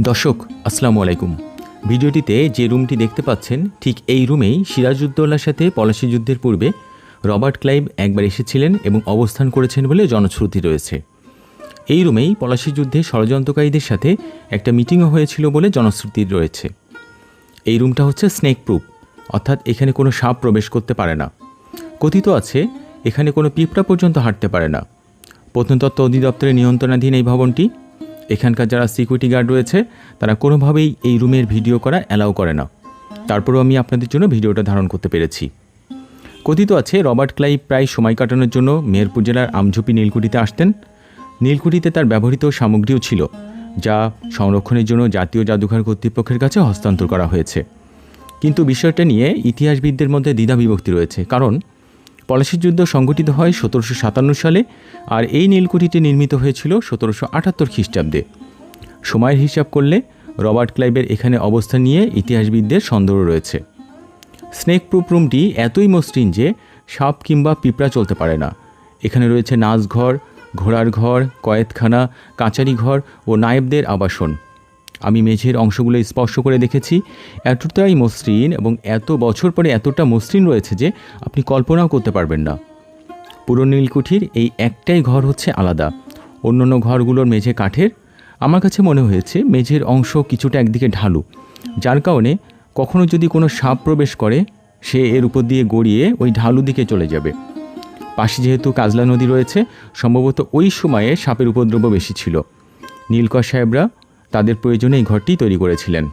দর্শক, আসসালামু আলাইকুম। ভিডিওটিতে যে রুমটি দেখতে পাচ্ছেন, ঠিক এই রুমেই সিরাজউদ্দৌলার সাথে পলাশি যুদ্ধের পূর্বে রবার্ট ক্লাইভ একবার এসেছিলেন এবং অবস্থান করেছেন বলে জনশ্রুতি রয়েছে। এই রুমেই পলাশি যুদ্ধে ষড়যন্ত্রকারীদের সাথে একটা মিটিংও হয়েছিল বলে জনশ্রুতি রয়েছে। এই রুমটা হচ্ছে স্নেক প্রুফ, অর্থাৎ এখানে কোনো সাপ প্রবেশ করতে পারে না। কথিত আছে, এখানে কোনো পিঁপড়া পর্যন্ত হাঁটতে পারে না। প্রত্নতত্ত্ব অধিদপ্তরের নিয়ন্ত্রণাধীন এই ভবনটি এখানকার যারা সিকিউরিটি গার্ড রয়েছে, তারা কোনোভাবেই এই রুমের ভিডিও করা অ্যালাউ করে না। তারপরেও আমি আপনাদের জন্য ভিডিওটা ধারণ করতে পেরেছি। কথিত আছে, রবার্ট ক্লাইভ প্রায় সময় কাটানোর জন্য মেহেরপুর জেলার আমঝুপি নীলকুঠিতে আসতেন। নীলকুঠিতে তার ব্যবহৃত সামগ্রীও ছিল, যা সংরক্ষণের জন্য জাতীয় জাদুঘর কর্তৃপক্ষের কাছে হস্তান্তর করা হয়েছে। কিন্তু বিষয়টা নিয়ে ইতিহাসবিদদের মধ্যে দ্বিধা বিভক্তি রয়েছে, কারণ পলাশির যুদ্ধ সংগঠিত হয় সতেরোশো সাতান্ন সালে আর এই নীলকুঠিটি নির্মিত হয়েছিল সতেরোশো আটাত্তর খ্রিস্টাব্দে। সময়ের হিসাব করলে রবার্ট ক্লাইবের এখানে অবস্থান নিয়ে ইতিহাসবিদদের সন্দেহ রয়েছে। স্নেক প্রুফ রুমটি এতই মসৃণ যে সাপ কিংবা পিঁপড়া চলতে পারে না। এখানে রয়েছে নাচঘর, ঘোড়ার ঘর কয়েতখানা কাচারি ঘর ও নায়েবদের আবাসন। আমি মেঝের অংশগুলো স্পর্শ করে দেখেছি। এতটাই মসৃণ এবং এত বছর পরে এতটা মসৃণ রয়েছে যে আপনি কল্পনাও করতে পারবেন না। পুরো নীলকুঠির এই একটাই ঘর হচ্ছে আলাদা। অন্যান্য ঘরগুলোর মেঝে কাঠের। আমার কাছে মনে হয়েছে মেঝের অংশ কিছুটা একদিকে ঢালু। যার কারণে কখনো যদি কোনো সাপ প্রবেশ করে, সে এর উপর দিয়ে গড়িয়ে ওই ঢালু দিকে চলে যাবে। পাশে যেহেতু কাজলা নদী রয়েছে, সম্ভবত ওই সময়ে সাপের উপদ্রব বেশি ছিল। নীলকর সাহেবরা তাদের প্রয়োজনে এই ঘরটি তৈরি করেছিলেন।